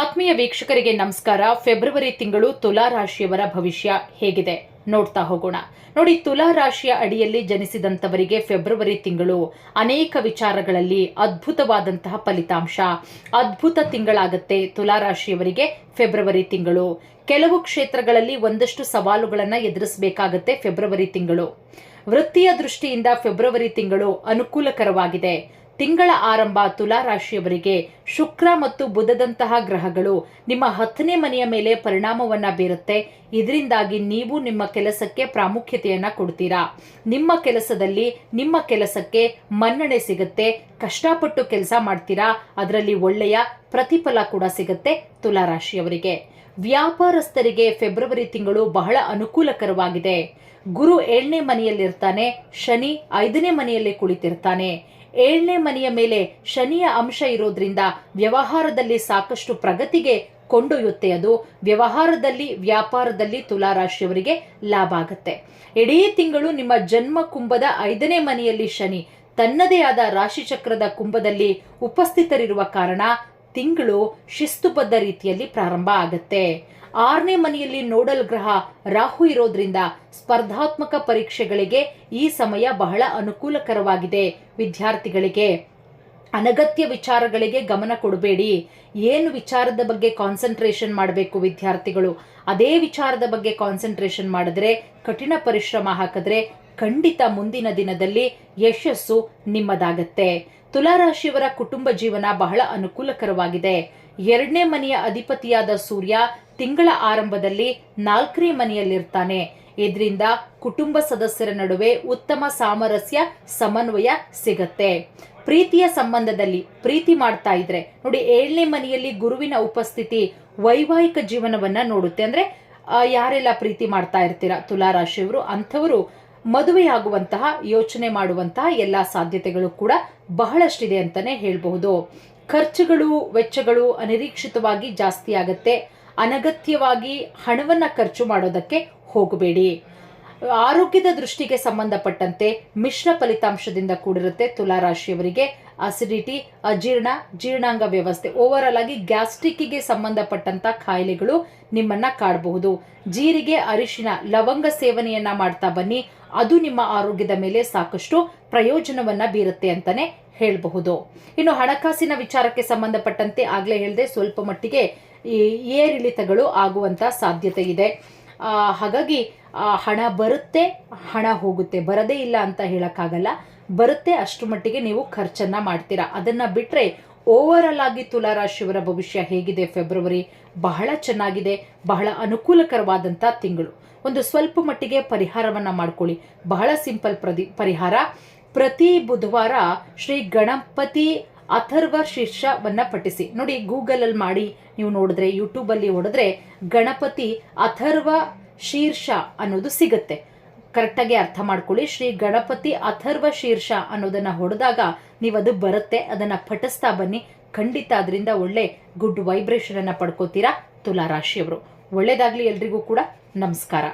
ಆತ್ಮೀಯ ವೀಕ್ಷಕರಿಗೆ ನಮಸ್ಕಾರ. ಫೆಬ್ರವರಿ ತಿಂಗಳು ತುಲಾ ರಾಶಿಯವರ ಭವಿಷ್ಯ ಹೇಗಿದೆ? ನೋಡ್ತಾ ಹೋಗೋಣ. ನೋಡಿ, ತುಲಾ ರಾಶಿಯ ಅಡಿಯಲ್ಲಿ ಜನಿಸಿದಂತವರಿಗೆ ಫೆಬ್ರವರಿ ತಿಂಗಳು ಅನೇಕ ವಿಚಾರಗಳಲ್ಲಿ ಅದ್ಭುತವಾದಂತಹ ಫಲಿತಾಂಶ. ಅದ್ಭುತ ತಿಂಗಳಾಗತ್ತೆ ತುಲಾ ರಾಶಿಯವರಿಗೆ ಫೆಬ್ರವರಿ ತಿಂಗಳು. ಕೆಲವು ಕ್ಷೇತ್ರಗಳಲ್ಲಿ ಒಂದಷ್ಟು ಸವಾಲುಗಳನ್ನು ಎದುರಿಸಬೇಕಾಗತ್ತೆ ಫೆಬ್ರವರಿ ತಿಂಗಳು. ವೃತ್ತಿಯ ದೃಷ್ಟಿಯಿಂದ ಫೆಬ್ರವರಿ ತಿಂಗಳು ಅನುಕೂಲಕರವಾಗಿದೆ. ತಿಂಗಳ ಆರಂಭ ತುಲಾ ರಾಶಿಯವರಿಗೆ ಶುಕ್ರ ಮತ್ತು ಬುಧದಂತಹ ಗ್ರಹಗಳು ನಿಮ್ಮ ಹತ್ತನೇ ಮನೆಯ ಮೇಲೆ ಪರಿಣಾಮವನ್ನ ಬೀರುತ್ತೆ. ಇದರಿಂದಾಗಿ ನೀವು ನಿಮ್ಮ ಕೆಲಸಕ್ಕೆ ಪ್ರಾಮುಖ್ಯತೆಯನ್ನ ಕೊಡ್ತೀರಾ. ನಿಮ್ಮ ಕೆಲಸದಲ್ಲಿ ನಿಮ್ಮ ಕೆಲಸಕ್ಕೆ ಮನ್ನಣೆ ಸಿಗುತ್ತೆ. ಕಷ್ಟಪಟ್ಟು ಕೆಲಸ ಮಾಡ್ತೀರಾ. ಅದರಲ್ಲಿ ಒಳ್ಳೆಯ ಪ್ರತಿಫಲ ಕೂಡ ಸಿಗುತ್ತೆ ತುಲಾ ರಾಶಿಯವರಿಗೆ ವ್ಯಾಪಾರಸ್ಥರಿಗೆ ಫೆಬ್ರವರಿ ತಿಂಗಳು ಬಹಳ ಅನುಕೂಲಕರವಾಗಿದೆ. ಗುರು ಏಳನೇ ಮನೆಯಲ್ಲಿರ್ತಾನೆ. ಶನಿ ಐದನೇ ಮನೆಯಲ್ಲಿ ಕುಳಿತಿರ್ತಾನೆ. ಏಳನೇ ಮನೆಯ ಮೇಲೆ ಶನಿಯ ಅಂಶ ಇರೋದ್ರಿಂದ ವ್ಯವಹಾರದಲ್ಲಿ ಸಾಕಷ್ಟು ಪ್ರಗತಿಗೆ ಕೊಂಡೊಯ್ಯುತ್ತೆ ಅದು. ವ್ಯವಹಾರದಲ್ಲಿ, ವ್ಯಾಪಾರದಲ್ಲಿ ತುಲಾರಾಶಿಯವರಿಗೆ ಲಾಭ ಆಗುತ್ತೆ. ಇಡೀ ತಿಂಗಳು ನಿಮ್ಮ ಜನ್ಮ ಕುಂಭದ ಐದನೇ ಮನೆಯಲ್ಲಿ ಶನಿ. ತನ್ನದೇ ಆದ ರಾಶಿಚಕ್ರದ ಕುಂಭದಲ್ಲಿ ಉಪಸ್ಥಿತರಿರುವ ಕಾರಣ ತಿಂಗಳು ಶಿಸ್ತುಬದ್ಧ ರೀತಿಯಲ್ಲಿ ಪ್ರಾರಂಭ ಆಗತ್ತೆ. ಆರನೇ ಮನೆಯಲ್ಲಿ ನೋಡಲ್ ಗ್ರಹ ರಾಹು ಇರೋದ್ರಿಂದ ಸ್ಪರ್ಧಾತ್ಮಕ ಪರೀಕ್ಷೆಗಳಿಗೆ ಈ ಸಮಯ ಬಹಳ ಅನುಕೂಲಕರವಾಗಿದೆ ವಿದ್ಯಾರ್ಥಿಗಳಿಗೆ. ಅನಗತ್ಯ ವಿಚಾರಗಳಿಗೆ ಗಮನ ಕೊಡಬೇಡಿ. ಏನು ವಿಚಾರದ ಬಗ್ಗೆ ಕಾನ್ಸಂಟ್ರೇಷನ್ ಮಾಡಬೇಕು ವಿದ್ಯಾರ್ಥಿಗಳು? ಅದೇ ವಿಚಾರದ ಬಗ್ಗೆ ಕಾನ್ಸಂಟ್ರೇಷನ್ ಮಾಡಿದ್ರೆ, ಕಠಿಣ ಪರಿಶ್ರಮ ಹಾಕಿದ್ರೆ ಖಂಡಿತ ಮುಂದಿನ ದಿನದಲ್ಲಿ ಯಶಸ್ಸು ನಿಮ್ಮದಾಗತ್ತೆ. ತುಲಾರಾಶಿಯವರ ಕುಟುಂಬ ಜೀವನ ಬಹಳ ಅನುಕೂಲಕರವಾಗಿದೆ. ಎರಡನೇ ಮನೆಯ ಅಧಿಪತಿಯಾದ ಸೂರ್ಯ ತಿಂಗಳ ಆರಂಭದಲ್ಲಿ ನಾಲ್ಕನೇ ಮನೆಯಲ್ಲಿರ್ತಾನೆ. ಇದರಿಂದ ಕುಟುಂಬ ಸದಸ್ಯರ ನಡುವೆ ಉತ್ತಮ ಸಾಮರಸ್ಯ, ಸಮನ್ವಯ ಸಿಗತ್ತೆ. ಪ್ರೀತಿಯ ಸಂಬಂಧದಲ್ಲಿ ಪ್ರೀತಿ ಮಾಡ್ತಾ ಇದ್ರೆ, ನೋಡಿ ಏಳನೇ ಮನೆಯಲ್ಲಿ ಗುರುವಿನ ಉಪಸ್ಥಿತಿ ವೈವಾಹಿಕ ಜೀವನವನ್ನ ನೋಡುತ್ತೆ. ಅಂದ್ರೆ ಯಾರೆಲ್ಲ ಪ್ರೀತಿ ಮಾಡ್ತಾ ಇರ್ತೀರಾ? ತುಲಾರಾಶಿಯವರು, ಅಂಥವರು ಮದುವೆಯಾಗುವಂತಹ, ಯೋಚನೆ ಮಾಡುವಂತಹ ಎಲ್ಲ ಸಾಧ್ಯತೆಗಳು ಕೂಡ ಬಹಳಷ್ಟಿದೆ ಅಂತಾನೆ ಹೇಳಬಹುದು. ಖರ್ಚುಗಳು, ವೆಚ್ಚಗಳು ಅನಿರೀಕ್ಷಿತವಾಗಿ ಜಾಸ್ತಿ ಆಗುತ್ತೆ. ಅನಗತ್ಯವಾಗಿ ಹಣವನ್ನ ಖರ್ಚು ಮಾಡೋದಕ್ಕೆ ಹೋಗಬೇಡಿ. ಆರೋಗ್ಯದ ದೃಷ್ಟಿಗೆ ಸಂಬಂಧಪಟ್ಟಂತೆ ಮಿಶ್ರ ಫಲಿತಾಂಶದಿಂದ ಕೂಡಿರುತ್ತೆ ತುಲಾರಾಶಿಯವರಿಗೆ. ಅಸಿಡಿಟಿ, ಅಜೀರ್ಣ, ಜೀರ್ಣಾಂಗ ವ್ಯವಸ್ಥೆ. ಓವರ್ ಆಲ್ ಆಗಿ ಗ್ಯಾಸ್ಟ್ರಿಕ್ಗೆ ಸಂಬಂಧಪಟ್ಟಂತ ಕಾಯಿಲೆಗಳು ನಿಮ್ಮನ್ನ ಕಾಡಬಹುದು. ಜೀರಿಗೆ, ಅರಿಶಿನ, ಲವಂಗ ಸೇವನೆಯನ್ನ ಮಾಡ್ತಾ ಬನ್ನಿ. ಅದು ನಿಮ್ಮ ಆರೋಗ್ಯದ ಮೇಲೆ ಸಾಕಷ್ಟು ಪ್ರಯೋಜನವನ್ನ ಬೀರುತ್ತೆ ಅಂತಾನೆ ಹೇಳಬಹುದು. ಇನ್ನು ಹಣಕಾಸಿನ ವಿಚಾರಕ್ಕೆ ಸಂಬಂಧಪಟ್ಟಂತೆ ಆಗ್ಲೇ ಹೇಳಿದೆ ಸ್ವಲ್ಪ ಮಟ್ಟಿಗೆ ಏರಿಳಿತಗಳು ಆಗುವಂತ ಸಾಧ್ಯತೆ ಇದೆ. ಹಾಗಾಗಿ ಹಣ ಬರುತ್ತೆ, ಹಣ ಹೋಗುತ್ತೆ. ಬರದೇ ಇಲ್ಲ ಅಂತ ಹೇಳೋಕ್ಕಾಗಲ್ಲ. ಬರುತ್ತೆ ಅಷ್ಟು ಮಟ್ಟಿಗೆ ನೀವು ಖರ್ಚನ್ನ ಮಾಡ್ತೀರಾ. ಅದನ್ನ ಬಿಟ್ಟರೆ ಓವರ್ ಆಲ್ ಆಗಿ ತುಲಾರಾಶಿಯವರ ಭವಿಷ್ಯ ಹೇಗಿದೆ ಫೆಬ್ರವರಿ? ಬಹಳ ಚೆನ್ನಾಗಿದೆ, ಬಹಳ ಅನುಕೂಲಕರವಾದಂಥ ತಿಂಗಳು. ಒಂದು ಸ್ವಲ್ಪ ಮಟ್ಟಿಗೆ ಪರಿಹಾರವನ್ನ ಮಾಡ್ಕೊಳ್ಳಿ. ಬಹಳ ಸಿಂಪಲ್ ಪ್ರದಿ, ಪರಿಹಾರ. ಪ್ರತಿ ಬುಧವಾರ ಶ್ರೀ ಗಣಪತಿ ಅಥರ್ವ ಶೀರ್ಷವನ್ನ ಪಠಿಸಿ. ನೋಡಿ ಗೂಗಲ್ ಅಲ್ಲಿ ಮಾಡಿ ನೀವು ನೋಡಿದ್ರೆ, ಯೂಟ್ಯೂಬಲ್ಲಿ ಹೊಡೆದ್ರೆ ಗಣಪತಿ ಅಥರ್ವ ಶೀರ್ಷ ಅನ್ನೋದು ಸಿಗುತ್ತೆ. ಕರೆಕ್ಟಾಗಿ ಅರ್ಥ ಮಾಡ್ಕೊಳ್ಳಿ. ಶ್ರೀ ಗಣಪತಿ ಅಥರ್ವ ಶೀರ್ಷ ಅನ್ನೋದನ್ನ ಹೊಡೆದಾಗ ನೀವು ಅದು ಬರುತ್ತೆ. ಅದನ್ನ ಪಠಿಸ್ತಾ ಬನ್ನಿ. ಖಂಡಿತ ಅದರಿಂದ ಒಳ್ಳೆ ಗುಡ್ ವೈಬ್ರೇಷನ್ ಅನ್ನ ಪಡ್ಕೋತೀರಾ? ತುಲಾರಾಶಿಯವರು. ಒಳ್ಳೇದಾಗ್ಲಿ ಎಲ್ರಿಗೂ ಕೂಡ. ನಮಸ್ಕಾರ.